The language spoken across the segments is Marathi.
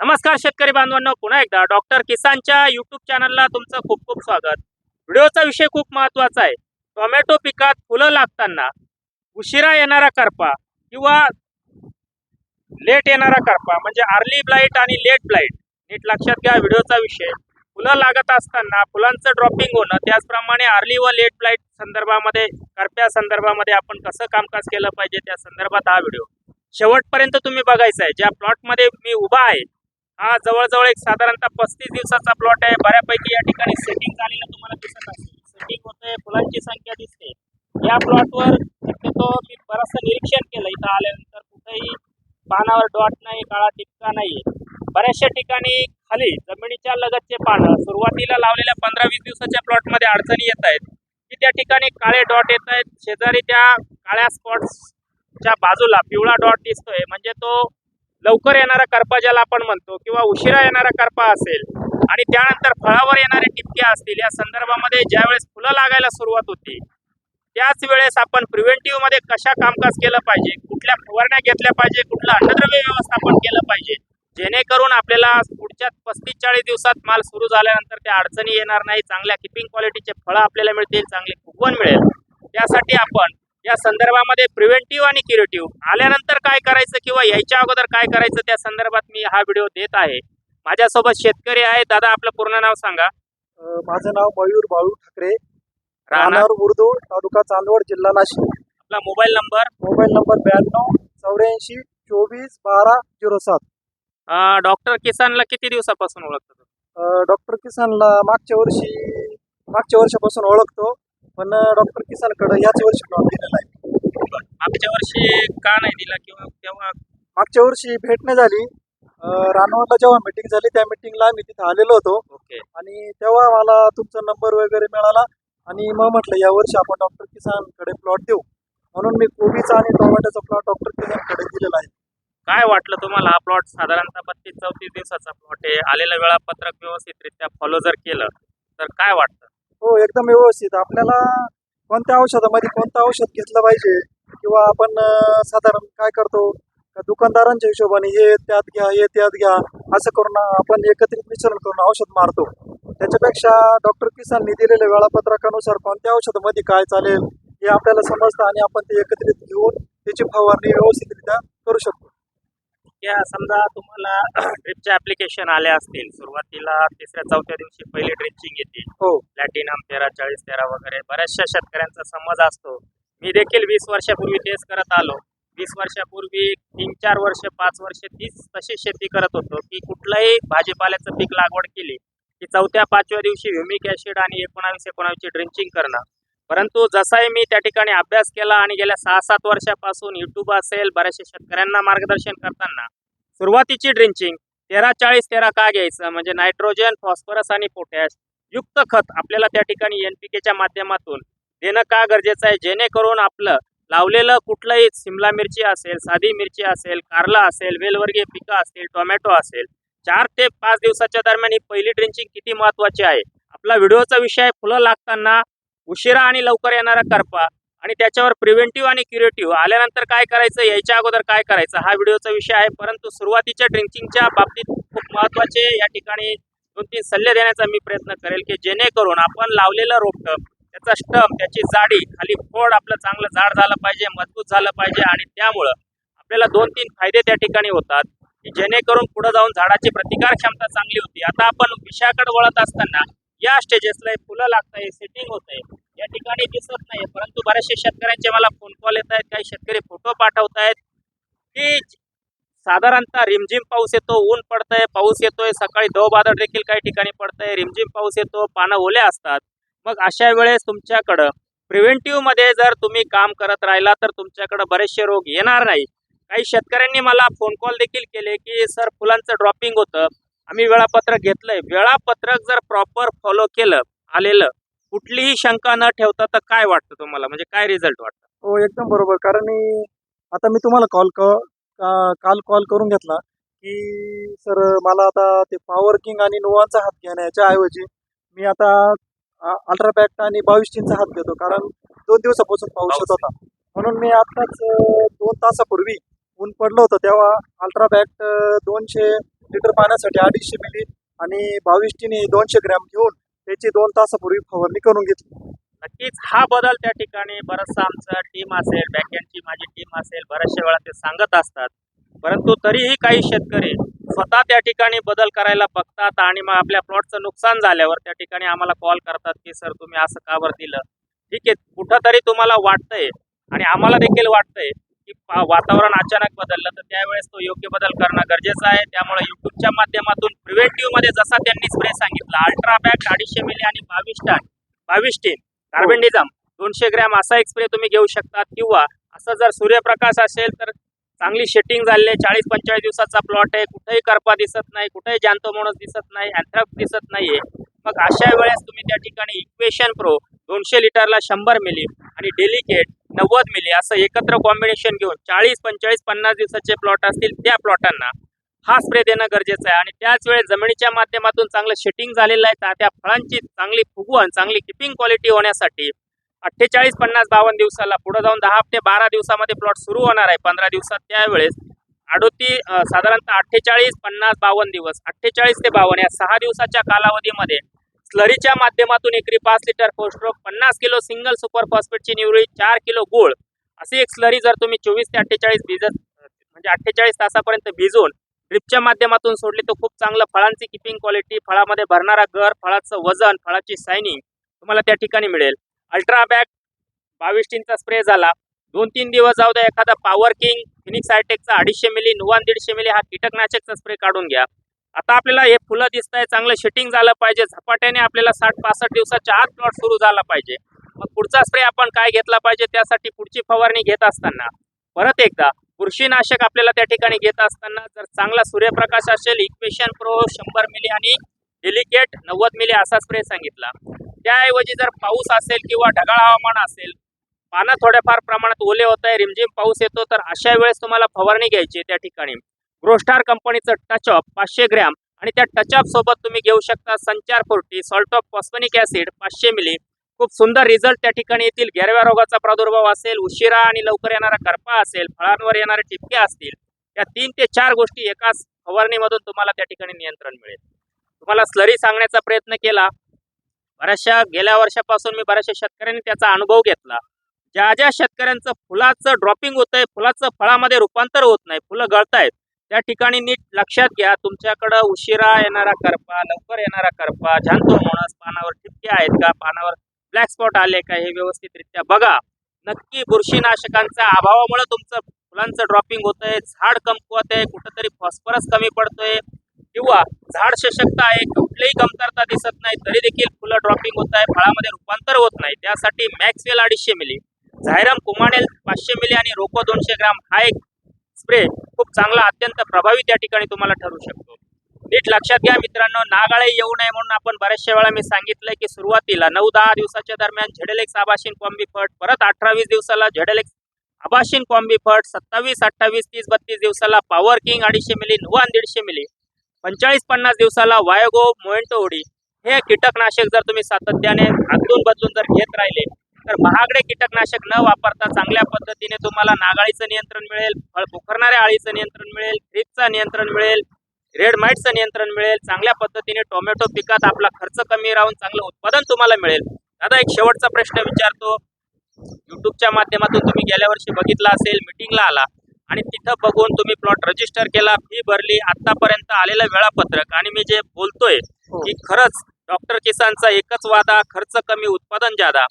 नमस्कार शेतकरी बांधवांनो पुन्हा एकदा डॉक्टर किसानच्या युट्यूब चॅनलला तुमचं खूप खूप स्वागत. व्हिडिओचा विषय खूप महत्त्वाचा आहे. टोमॅटो पिकात फुलं लागताना उशिरा येणारा करपा किंवा लेट येणारा करपा म्हणजे अर्ली ब्लाईट आणि लेट ब्लाईट नीट लक्षात घ्या व्हिडिओचा विषय. फुलं लागत असताना फुलांचं ड्रॉपिंग होणं त्याचप्रमाणे अर्ली व लेट ब्लाईट संदर्भामध्ये करप्या संदर्भामध्ये आपण कसं कामकाज केलं पाहिजे त्या संदर्भात हा व्हिडिओ. शेवटपर्यंत तुम्ही बघायचा आहे ज्या प्लॉटमध्ये मी उभा आहे हा जवळजवळ एक साधारणतः पस्तीस दिवसाचा प्लॉट आहे. बऱ्यापैकी या ठिकाणी सेटिंग झालेलं तुम्हाला दिसत असेल. सेटिंग होतंय फुलांची संख्या दिसते. या प्लॉटवर शक्यतो मी बरंचसं निरीक्षण केलं. इथं आल्यानंतर कुठेही पानावर डॉट नाही काळा टिपका नाही बऱ्याचशा ठिकाणी खाली जमिनीच्या लगतचे पानं सुरुवातीला लावलेल्या पंधरा वीस दिवसाच्या प्लॉटमध्ये अडचणी येत आहेत. की त्या ठिकाणी काळे डॉट येत आहेत. शेजारी त्या काळ्या स्पॉट्सच्या बाजूला पिवळा डॉट दिसतोय. म्हणजे तो लवकर येणारा करपा ज्याला आपण म्हणतो किंवा उशिरा येणारा करपा असेल आणि त्यानंतर फळावर येणारे टिपक्या असतील या संदर्भामध्ये ज्यावेळेस फुलं लागायला सुरुवात होती त्याच वेळेस आपण प्रिव्हेंटिव्हमध्ये कशा कामकाज केलं पाहिजे कुठल्या फवारण्या घेतल्या पाहिजे कुठलं अन्नद्रव्य व्यवस्थापन केलं पाहिजे जेणेकरून आपल्याला पुढच्या पस्तीस चाळीस दिवसात माल सुरू झाल्यानंतर त्या अडचणी येणार नाही चांगल्या किपिंग क्वालिटीचे फळं आपल्याला मिळतील चांगले फुगवण मिळेल. त्यासाठी आपण या संदर्भामध्ये प्रिव्हेंटिव्ह आणि क्युरेटिव्ह आल्यानंतर काय करायचं किंवा यायच्या अगोदर काय करायचं त्या संदर्भात मी हा व्हिडिओ देत आहे. माझ्यासोबत शेतकरी आहे दादा आपलं पूर्ण नाव सांगा. माझं नाव मयूर बाळू ठाकरे. राहणार? उर्दू तालुका चांदवड जिल्हा नाशिक. आपला मोबाईल नंबर मोबाईल नंबर ब्याण्णव चौऱ्याऐंशी चोवीस बारा झिरो सात. डॉक्टर किसानला किती दिवसापासून ओळखतो डॉक्टर किसानला मागच्या वर्षी मागच्या वर्षापासून ओळखतो. पण डॉक्टर किसानकडे याच वर्षी प्लॉट दिलेला आहे. मागच्या वर्षी का नाही दिला किंवा तेव्हा? मागच्या वर्षी भेट नाही झाली. अ, रानवडला जेव्हा मिटिंग झाली त्या मिटिंगला मी तिथे आलेलो होतो. ओके. आणि तेव्हा मला तुमचा नंबर वगैरे मिळाला. आणि मग म्हटलं या वर्षी आपण डॉक्टर किसानकडे प्लॉट देऊ. म्हणून मी कोबीचा आणि टोमॅटोचा प्लॉट डॉक्टर किसानकडे दिलेला आहे. काय वाटलं तुम्हाला? हा प्लॉट साधारणतः बत्तीस चौतीस दिवसाचा प्लॉट आहे. आलेलं वेळापत्रक व्यवस्थितरित्या फॉलो जर केलं तर काय वाटतं? हो एकदम व्यवस्थित. आपल्याला कोणत्या औषधामध्ये कोणतं औषध घेतलं पाहिजे? किंवा आपण साधारण काय करतो? दुकानदारांच्या हिशोबाने हे त्यात घ्या हे त्यात घ्या असं करून आपण एकत्रित मिश्रण करून औषध मारतो. त्याच्यापेक्षा डॉक्टर किसाननी दिलेल्या वेळापत्रकानुसार कोणत्या औषधामध्ये काय चालेल हे आपल्याला समजतं आणि आपण ते एकत्रित घेऊन त्याची फवारणी व्यवस्थितरित्या करू शकतो. त्या समजा तुम्हाला ड्रिपचे ऍप्लिकेशन आले असतील सुरुवातीला तिसऱ्या चौथ्या दिवशी पहिले ड्रिचिंग येते. हो. प्लॅटिनम तेरा चाळीस तेरा वगैरे. बऱ्याचशा शेतकऱ्यांचा समज असतो. मी देखील वीस वर्षापूर्वी तेच करत आलो. वीस वर्षापूर्वी तीन चार वर्ष पाच वर्ष तीच तशी शेती करत होतो की कुठलंही भाजीपाल्याचं पीक लागवड केली की चौथ्या पाचव्या दिवशी ह्युमिक ॲसिड आणि एकोणावीस एकोणावीसची ड्रिंचिंग करणं. परंतु जसाही मी त्या ठिकाणी अभ्यास केला आणि गेल्या सहा सात वर्षापासून युट्यूब असेल बऱ्याचशा शेतकऱ्यांना मार्गदर्शन करताना सुरुवातीची ड्रिंचिंग तेरा चाळीस तेरा का घ्यायचं? म्हणजे नायट्रोजन फॉस्फरस आणि पोटॅश युक्त खत आपल्याला त्या ठिकाणी एन पी केच्या माध्यमातून देणं का गरजेचं आहे? जेणेकरून आपलं लावलेलं कुठलंही सिमला मिरची असेल साधी मिरची असेल कारला असेल वेलवर्गीय पिकं असतील टोमॅटो असेल चार ते पाच दिवसाच्या दरम्यान ही पहिली ड्रिंचिंग किती महत्वाची आहे? आपला व्हिडिओचा विषय फुलं लागताना उशिरा आणि लवकर येणारा करपा आणि त्याच्यावर प्रिव्हेंटिव्ह आणि क्युरेटिव्ह आल्यानंतर काय करायचं? यायच्या अगोदर काय करायचं? हा व्हिडिओचा विषय आहे. परंतु सुरुवातीच्या ड्रिंकिंगच्या बाबतीत खूप महत्त्वाचे या ठिकाणी दोन तीन सल्ले देण्याचा मी प्रयत्न करेल की जेणेकरून आपण लावलेलं रोपटं त्याचा स्टम त्याची जाडी खाली फोड आपलं चांगलं जाड झालं पाहिजे मजबूत झालं पाहिजे आणि त्यामुळं आपल्याला दोन तीन फायदे त्या ठिकाणी होतात की जेणेकरून पुढे जाऊन झाडाची प्रतिकार क्षमता चांगली होती. आता आपण विषयाकडे वळत असताना या स्टेजेसला हे फुलं लागत आहे सेटिंग होत आहे या ठिकाणी दिसत नाही परंतु बऱ्याचशा शेतकऱ्यांचे मला फोन कॉल येत आहेत काही शेतकरी फोटो पाठवत आहेत. की साधारणतः रिमझिम पाऊस येतो ऊन पडतंय पाऊस येतोय सकाळी दव बादळ देखील काही ठिकाणी पडतंय रिमझिम पाऊस येतो पानं ओले असतात. मग अशा वेळेस तुमच्याकडं प्रिव्हेंटिव्हमध्ये जर तुम्ही काम करत राहिला तर तुमच्याकडं बरेचसे रोग येणार नाही काही शेतकऱ्यांनी मला फोन कॉल देखील केले की सर फुलांचं ड्रॉपिंग होतं. आम्ही वेळापत्रक घेतलंय. वेळापत्रक जर प्रॉपर फॉलो केलं आलेलं कुठलीही शंका न ठेवता तर काय वाटतं तुम्हाला? म्हणजे काय रिझल्ट वाटतं? हो एकदम बरोबर. कारण मी- आता मी तुम्हाला कॉल काल कॉल करून घेतला की सर मला आता ते पॉवर किंग आणि नोवांचा हात घेण्याच्या ऐवजी मी आता अल्ट्रापॅक्ट आणि बावीस टीनचा हात घेतो. कारण दोन दिवसापासून पाऊस येत होता. म्हणून मी आत्ताच दोन तासापूर्वी ऊन पडलं होतं. तेव्हा अल्ट्रापॅक्ट दोनशे लिटर पाण्यासाठी अडीचशे मिली आणि बावीस टीने दोनशे ग्रॅम घेऊन त्याची दोन तासापूर्वी फवारणी करून घेतली. नक्कीच हा बदल त्या ठिकाणी बराचसा आमचा टीम असेल बॅकएंडची माझी टीम असेल बऱ्याचशा वेळा ते सांगत असतात. परंतु तरीही काही शेतकरी स्वतः त्या ठिकाणी बदल करायला बघतात आणि मग आपल्या प्लॉटचं नुकसान झाल्यावर त्या ठिकाणी आम्हाला कॉल करतात की सर तुम्ही असं कावर दिलं? ठीक आहे कुठंतरी तुम्हाला वाटतंय आणि आम्हाला देखील वाटतंय की वातावरण अचानक बदललं तर त्यावेळेस तो योग्य बदल करणं गरजेचं आहे. त्यामुळे युट्यूबच्या माध्यमातून प्रिव्हेंटिव्हमध्ये जसा त्यांनी स्प्रे सांगितला अल्ट्रा बॅग अडीचशे मिली आणि बावीस टन बावीस टीन कार्बेंडिझम दोनशे ग्रॅम असा एक स्प्रे तुम्ही घेऊ शकता किंवा असं जर सूर्यप्रकाश असेल तर चांगली शेटिंग झाली आहे. चाळीस पंचेचाळीस दिवसाचा प्लॉट आहे. कुठेही करपा दिसत नाही कुठेही जांतोमोनस दिसत नाही अँथ्रॅक्स दिसत नाहीये. मग अशा वेळेस तुम्ही त्या ठिकाणी इक्वेशन प्रो दोनशे लिटरला शंभर मिली आणि डेलिकेट नव्वद मिली असं एकत्र कॉम्बिनेशन घेऊन चाळीस पंचेचाळीस पन्नास दिवसाचे प्लॉट असतील त्या प्लॉटांना हा स्प्रे देणं गरजेचं आहे आणि त्याच वेळेस जमिनीच्या माध्यमातून चांगलं शेटिंग झालेलं आहे. त्या- त्या फळांची चांगली फुगवण चांगली किपिंग क्वालिटी होण्यासाठी अठ्ठेचाळीस पन्नास बावन्न दिवसाला पुढे जाऊन दहा ते बारा दिवसामध्ये प्लॉट सुरू होणार आहे. पंधरा दिवसात त्यावेळेस अडोती साधारणतः अठ्ठेचाळीस पन्नास बावन्न दिवस अठ्ठेचाळीस ते बावन्न या सहा दिवसाच्या कालावधीमध्ये स्लरीच्या माध्यमातून एकरी पाच लिटर फोस्ट्रोक पन्नास किलो सिंगल सुपर फॉस्फेटची निवडी चार किलो गुळ अशी एक स्लरी जर तुम्ही चोवीस ते अठ्ठेचाळीस भिजत म्हणजे अठ्ठेचाळीस तासापर्यंत भिजवून ड्रिपच्या माध्यमातून सोडली तर खूप चांगलं फळांची किपिंग क्वालिटी फळामध्ये भरणारा घर फळाचं वजन फळाची शायनिंग तुम्हाला त्या ठिकाणी मिळेल. अल्ट्रा बॅग बावीस टीनचा स्प्रे झाला. दोन तीन दिवस जाऊ द्या एखादा पॉवर किंग फिनिक्स हायटेकचा अडीचशे मिली नुवान दीडशे मिली हा कीटकनाशकचा स्प्रे काढून घ्या. आता आपल्याला हे फुलं दिसत आहे चांगलं शेटिंग झालं पाहिजे. झपाट्याने आपल्याला साठ पासष्ट दिवसाच्या आत प्लॉट सुरू झाला पाहिजे. मग पुढचा स्प्रे आपण काय घेतला पाहिजे? त्यासाठी पुढची फवारणी घेत असताना. परत एकदा बुरशीनाशक आपल्याला त्या ठिकाणी घेत असताना जर चांगला सूर्यप्रकाश असेल इक्वेशन प्रो शंभर मिली आणि डेलिकेट नव्वद मिली असा स्प्रे सांगितला. त्याऐवजी जर पाऊस असेल किंवा ढगाळ हवामान असेल पानं थोड्याफार प्रमाणात ओले होत आहे रिमझिम पाऊस येतो तर अशा वेळेस तुम्हाला फवारणी घ्यायची त्या ठिकाणी. ग्रोस्टार कंपनीचं टचअप पाचशे ग्रॅम आणि त्या टचअप सोबत तुम्ही घेऊ शकता संचार forty salt of phosphonic acid पाचशे मिली खूप सुंदर रिझल्ट त्या ठिकाणी येतील. गेरव्या रोगाचा प्रादुर्भाव असेल उशिरा आणि लवकर येणारा करपा असेल फळांवर येणारे टिपके असतील या तीन ते चार गोष्टी एकाच फवारणीमधून तुम्हाला त्या ठिकाणी नियंत्रण मिळेल. तुम्हाला स्लरी सांगण्याचा प्रयत्न केला. बऱ्याचशा गेल्या वर्षापासून मी बऱ्याचशा शेतकऱ्यांनी त्याचा अनुभव घेतला. ज्या ज्या शेतकऱ्यांचं फुलाचं ड्रॉपिंग होतंय फुलाचं फळामध्ये रूपांतर होत नाही फुलं गळतायत त्या ठिकाणी नीट लक्षात घ्या. तुमच्याकडं उशिरा येणारा करपा लवकर येणारा करपा झांतो मोणस पानावर ठिपके आहेत का? पानावर ब्लॅक स्पॉट आले का? हे व्यवस्थितरित्या बघा. नक्की बुरशीनाशकांच्या अभावामुळे तुमचं फुलांचं ड्रॉपिंग होतंय झाड कमकुवत आहे कुठंतरी फॉस्फरस कमी पडतोय किंवा झाड सशक्त आहे कुठलीही कमतरता दिसत नाही तरी देखील फुलं ड्रॉपिंग होत आहे फळामध्ये रूपांतर होत नाही. त्यासाठी मॅक्सवेल अडीचशे मिली झायरम कुमानेल पाचशे मिली आणि रोको दोनशे ग्राम हा एक स्प्रे खूप चांगला अत्यंत प्रभावी त्या ठिकाणी तुम्हाला ठरू शकतो. नीट लक्षात घ्या मित्रांनो नागाळे येऊ नये म्हणून आपण बऱ्याचशा वेळा मी सांगितलंय की सुरुवातीला नऊ दहा दिवसाच्या दरम्यान झेडेलेक्स आभाशीन कॉम्बी फट परत अठरावीस दिवसाला झेडेलेक्स आभाशीन कॉम्बी फट सत्तावीस अठ्ठावीस तीस बत्तीस दिवसाला पॉवर किंग अडीचशे मिली नुवान दीडशे मिली पंचेचाळीस पन्नास दिवसाला वायोगो मोएंटो उडी. हे कीटकनाशक जर तुम्ही सातत्याने अदलून बदलून जर घेत राहिले तर महागडे कीटकनाशक न वापरता चांगल्या पद्धतीने तुम्हाला नागाळीचं नियंत्रण मिळेल फळ पोखरणाऱ्या आळीचं नियंत्रण मिळेल थ्रिपचं नियंत्रण मिळेल रेड माइटचं नियंत्रण मिळेल चांगल्या पद्धतीने टोमॅटो पिकात आपला खर्च कमी राहून चांगलं उत्पादन तुम्हाला मिळेल. दादा एक शेवटचा प्रश्न विचारतो. युट्यूबच्या माध्यमातून तुम्ही गेल्या वर्षी बघितला असेल मिटिंगला आला आणि तिथं बघून तुम्ही प्लॉट रजिस्टर केला फी भरली आतापर्यंत आलेलं वेळापत्रक. आणि मी जे बोलतोय की खरंच डॉक्टर किसानचा एकच वादा खर्च कमी उत्पादन जादा.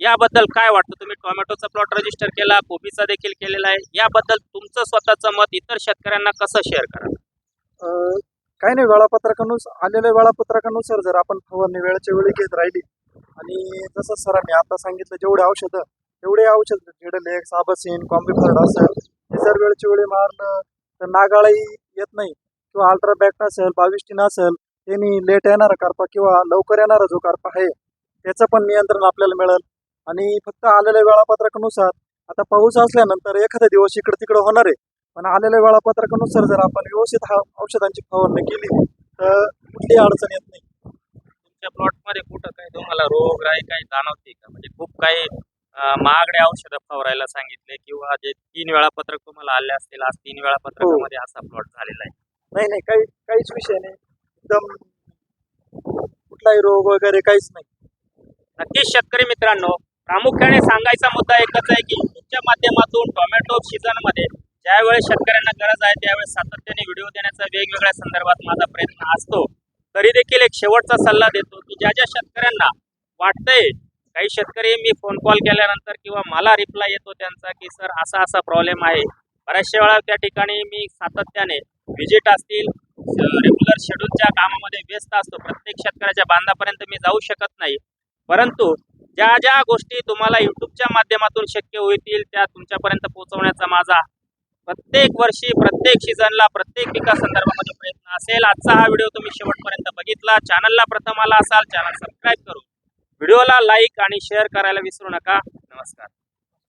याबद्दल काय वाटतं? तुम्ही टोमॅटोचा प्लॉट रजिस्टर केला कोबीचा देखील केलेला आहे. याबद्दल तुमचं स्वतःचं मत इतर शेतकऱ्यांना कसं शेअर करा काय काही नाही वेळापत्रकानुसार आलेल्या वेळापत्रकानुसार जर आपण फवारणी वेळेच्या वेळी घेत राहिली आणि जसं सरांनी आता सांगितलं जेवढे औषधं तेवढे औषध जेडलेक्स आबसिन कॉम्बिफर्ड असेल हे जर वेळच्या वेळी मारलं तर नागाळाही येत नाही. किंवा अल्ट्राबॅक्ट असेल बाविस्टीन असेल त्यांनी लेट येणारा करपा किंवा लवकर येणारा जो करपा आहे त्याचं पण नियंत्रण आपल्याला मिळेल. आणि फक्त आलेल्या वेळापत्रकानुसार आता पाऊस असल्यानंतर एखादा दिवस इकडं तिकडं होणार आहे. पण आलेल्या वेळापत्रकानुसार जर आपण व्यवस्थित हा औषधांची फवारणी केली तर कुठलीही अडचण येत नाही. तुमच्या प्लॉटमध्ये कुठं काही तुम्हाला रोग राई काही जाणवते का? म्हणजे खूप काही महागडे औषधं फवारायला सांगितले किंवा जे तीन वेळापत्रक तुम्हाला आले असतील आज तीन वेळापत्रकामध्ये असा प्लॉट झालेला आहे. नाही नाही काही काहीच विषय नाही. एकदम कुठलाही रोग वगैरे काहीच नाही. नक्कीच शेतकरी मित्रांनो प्रामुख्याने सांगायचा मुद्दा एकच आहे की युट्यूबच्या माध्यमातून टोमॅटो सीझनमध्ये ज्यावेळेस शेतकऱ्यांना गरज आहे त्यावेळेस सातत्याने व्हिडिओ देण्याचा वेगवेगळ्या संदर्भात माझा प्रयत्न असतो. तरी देखील एक शेवटचा सल्ला देतो की ज्या ज्या शेतकऱ्यांना वाटतंय काही शेतकरी मी फोन कॉल केल्यानंतर किंवा मला रिप्लाय येतो त्यांचा की सर असा असा प्रॉब्लेम आहे. बऱ्याचशा वेळा त्या ठिकाणी मी सातत्याने व्हिजिट असतील रेग्युलर शेड्यूलच्या कामामध्ये व्यस्त असतो. प्रत्येक शेतकऱ्याच्या बांधापर्यंत मी जाऊ शकत नाही. परंतु ज्या ज्या गोष्टी तुम्हाला युट्यूबच्या माध्यमातून शक्य होतील त्या तुमच्यापर्यंत पोहोचवण्याचा माझा प्रत्येक वर्षी प्रत्येक सीझनला प्रत्येक पिका संदर्भामध्ये प्रयत्न असेल. आजचा हा व्हिडिओ तुम्ही शेवटपर्यंत बघितला. चॅनलला प्रथम आला असाल चॅनल सबस्क्राईब करून. व्हिडिओला लाईक आणि शेअर करायला विसरू नका. नमस्कार.